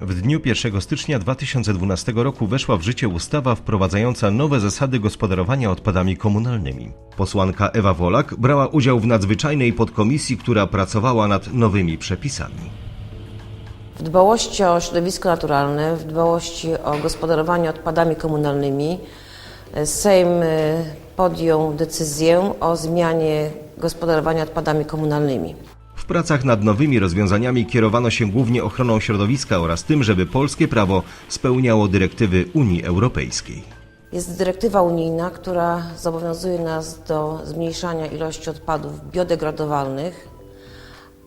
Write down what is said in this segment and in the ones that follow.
W dniu 1 stycznia 2012 roku weszła w życie ustawa wprowadzająca nowe zasady gospodarowania odpadami komunalnymi. Posłanka Ewa Wolak brała udział w nadzwyczajnej podkomisji, która pracowała nad nowymi przepisami. W dbałości o środowisko naturalne, w dbałości o gospodarowanie odpadami komunalnymi e, Sejm e, podjął decyzję o zmianie gospodarowania odpadami komunalnymi. Pracach nad nowymi rozwiązaniami kierowano się głównie ochroną środowiska oraz tym, żeby polskie prawo spełniało dyrektywy Unii Europejskiej. Jest dyrektywa unijna, która zobowiązuje nas do zmniejszania ilości odpadów biodegradowalnych,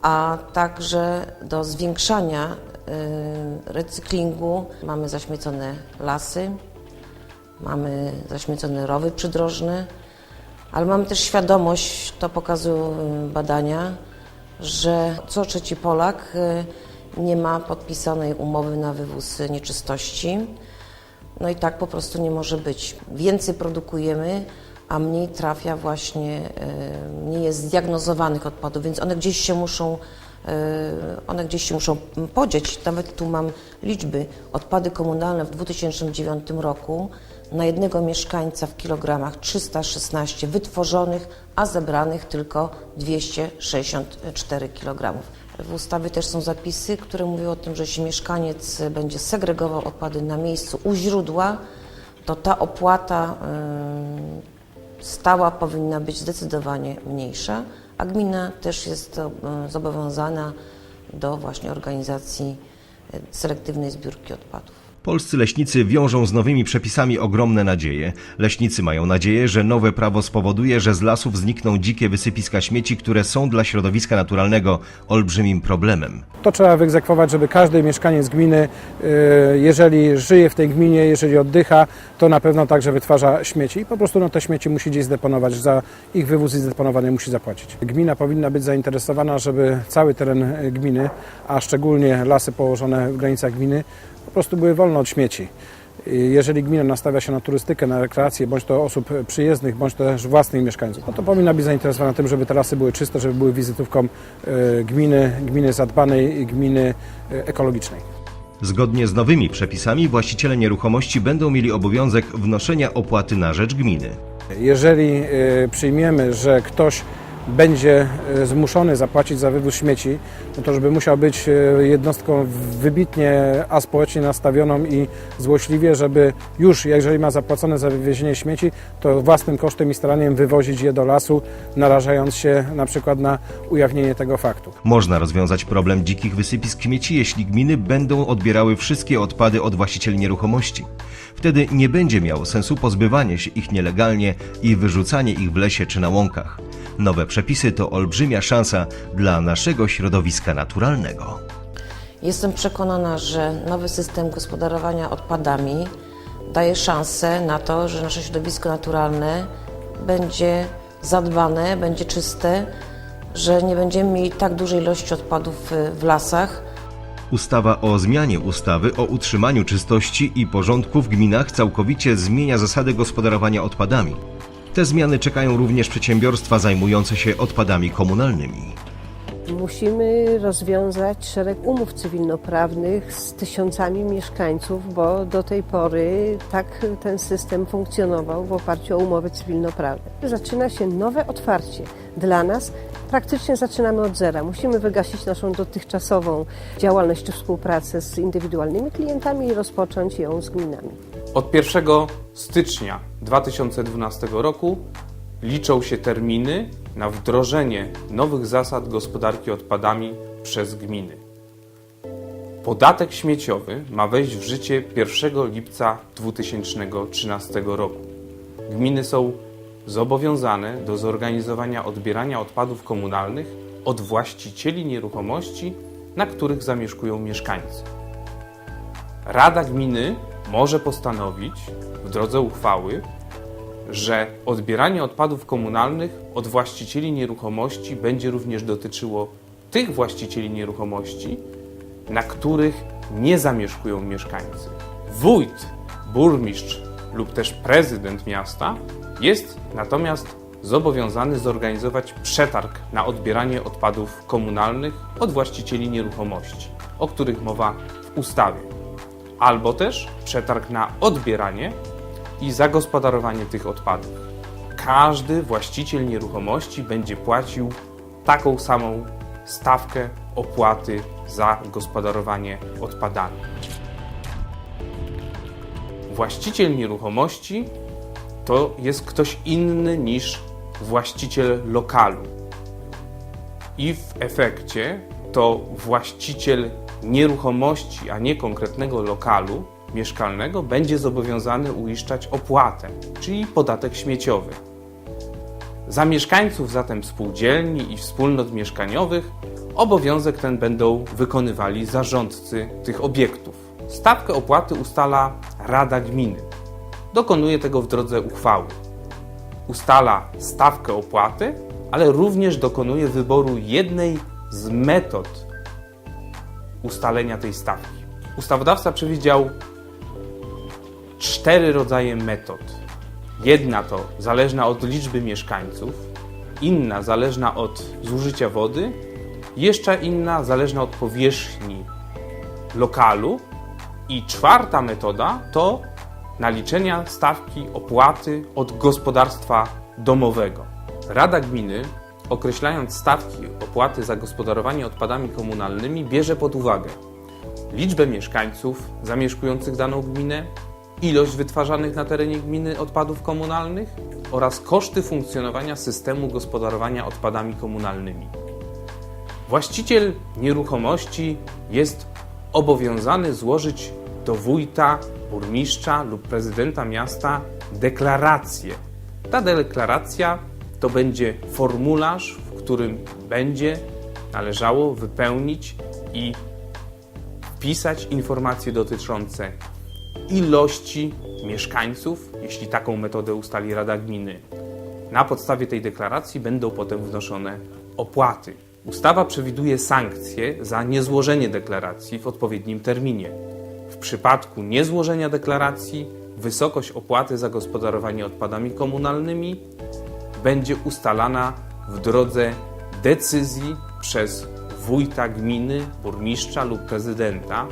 a także do zwiększania y, recyklingu. Mamy zaśmiecone lasy, mamy zaśmiecone rowy przydrożne, ale mamy też świadomość, to pokazują y, badania, że co trzeci Polak y, nie ma podpisanej umowy na wywóz nieczystości. No i tak po prostu nie może być. Więcej produkujemy, a mniej trafia właśnie, y, mniej jest zdiagnozowanych odpadów, więc one gdzieś się muszą, y, one gdzieś się muszą podzieć. Nawet tu mam liczby. Odpady komunalne w 2009 roku na jednego mieszkańca w kilogramach 316 wytworzonych, a zebranych tylko 264 kg. W ustawie też są zapisy, które mówią o tym, że jeśli mieszkaniec będzie segregował odpady na miejscu u źródła, to ta opłata y, stała powinna być zdecydowanie mniejsza, a gmina też jest y, zobowiązana do właśnie organizacji y, selektywnej zbiórki odpadów. Polscy leśnicy wiążą z nowymi przepisami ogromne nadzieje. Leśnicy mają nadzieję, że nowe prawo spowoduje, że z lasów znikną dzikie wysypiska śmieci, które są dla środowiska naturalnego olbrzymim problemem. To trzeba wyegzekwować, żeby każdy mieszkaniec gminy, y, jeżeli żyje w tej gminie, jeżeli oddycha, to na pewno także wytwarza śmieci i po prostu no, te śmieci musi gdzieś zdeponować, za ich wywóz i zdeponowanie musi zapłacić. Gmina powinna być zainteresowana, żeby cały teren y, gminy, a szczególnie lasy położone w granicach gminy, po prostu były wolne od śmieci. Jeżeli gmina nastawia się na turystykę, na rekreację, bądź to osób przyjezdnych, bądź też własnych mieszkańców, no to powinna być zainteresowana tym, żeby te lasy były czyste, żeby były wizytówką y, gminy, gminy zadbanej, gminy y, ekologicznej. Zgodnie z nowymi przepisami właściciele nieruchomości będą mieli obowiązek wnoszenia opłaty na rzecz gminy. Jeżeli y, przyjmiemy, że ktoś będzie y, zmuszony zapłacić za wywóz śmieci, no to żeby musiał być y, jednostką wybitnie aspołecznie nastawioną i złośliwie, żeby już, jeżeli ma zapłacone za wywiezienie śmieci, to własnym kosztem i staraniem wywozić je do lasu, narażając się na przykład na ujawnienie tego faktu. Można rozwiązać problem dzikich wysypisk śmieci, jeśli gminy będą odbierały wszystkie odpady od właścicieli nieruchomości. Wtedy nie będzie miało sensu pozbywanie się ich nielegalnie i wyrzucanie ich w lesie czy na łąkach. Nowe przepisy to olbrzymia szansa dla naszego środowiska naturalnego. Jestem przekonana, że nowy system gospodarowania odpadami daje szansę na to, że nasze środowisko naturalne będzie zadbane, będzie czyste, że nie będziemy mieli tak dużej ilości odpadów w lasach. Ustawa o zmianie ustawy o utrzymaniu czystości i porządku w gminach całkowicie zmienia zasady gospodarowania odpadami. Te zmiany czekają również przedsiębiorstwa zajmujące się odpadami komunalnymi. Musimy rozwiązać szereg umów cywilnoprawnych z tysiącami mieszkańców, bo do tej pory tak ten system funkcjonował w oparciu o umowy cywilnoprawne. Zaczyna się nowe otwarcie dla nas. Praktycznie zaczynamy od zera. Musimy wygasić naszą dotychczasową działalność czy współpracę z indywidualnymi klientami i rozpocząć ją z gminami. Od 1 stycznia 2012 roku liczą się terminy na wdrożenie nowych zasad gospodarki odpadami przez gminy. Podatek śmieciowy ma wejść w życie 1 lipca 2013 roku. Gminy są zobowiązane do zorganizowania odbierania odpadów komunalnych od właścicieli nieruchomości, na których zamieszkują mieszkańcy. Rada gminy może postanowić w drodze uchwały, że odbieranie odpadów komunalnych od właścicieli nieruchomości będzie również dotyczyło tych właścicieli nieruchomości, na których nie zamieszkują mieszkańcy. Wójt, burmistrz lub też prezydent miasta jest natomiast zobowiązany zorganizować przetarg na odbieranie odpadów komunalnych od właścicieli nieruchomości, o których mowa w ustawie, albo też przetarg na odbieranie i zagospodarowanie tych odpadów. Każdy właściciel nieruchomości będzie płacił taką samą stawkę opłaty za gospodarowanie odpadami. Właściciel nieruchomości to jest ktoś inny niż właściciel lokalu. I w efekcie to właściciel nieruchomości, a nie konkretnego lokalu mieszkalnego, będzie zobowiązany uiszczać opłatę, czyli podatek śmieciowy. Za mieszkańców zatem spółdzielni i wspólnot mieszkaniowych obowiązek ten będą wykonywali zarządcy tych obiektów. Stawkę opłaty ustala Rada Gminy. Dokonuje tego w drodze uchwały. Ustala stawkę opłaty, ale również dokonuje wyboru jednej z metod ustalenia tej stawki. Ustawodawca przewidział cztery rodzaje metod. Jedna to zależna od liczby mieszkańców, inna zależna od zużycia wody, jeszcze inna zależna od powierzchni lokalu i czwarta metoda to naliczenia stawki opłaty od gospodarstwa domowego. Rada gminy, określając stawki opłaty za gospodarowanie odpadami komunalnymi, bierze pod uwagę liczbę mieszkańców zamieszkujących daną gminę, ilość wytwarzanych na terenie gminy odpadów komunalnych oraz koszty funkcjonowania systemu gospodarowania odpadami komunalnymi. Właściciel nieruchomości jest obowiązany złożyć do wójta, burmistrza lub prezydenta miasta deklarację. Ta deklaracja to będzie formularz, w którym będzie należało wypełnić i wpisać informacje dotyczące ilości mieszkańców, jeśli taką metodę ustali Rada Gminy. Na podstawie tej deklaracji będą potem wnoszone opłaty. Ustawa przewiduje sankcje za niezłożenie deklaracji w odpowiednim terminie. W przypadku niezłożenia deklaracji wysokość opłaty za gospodarowanie odpadami komunalnymi będzie ustalana w drodze decyzji przez wójta gminy, burmistrza lub prezydenta.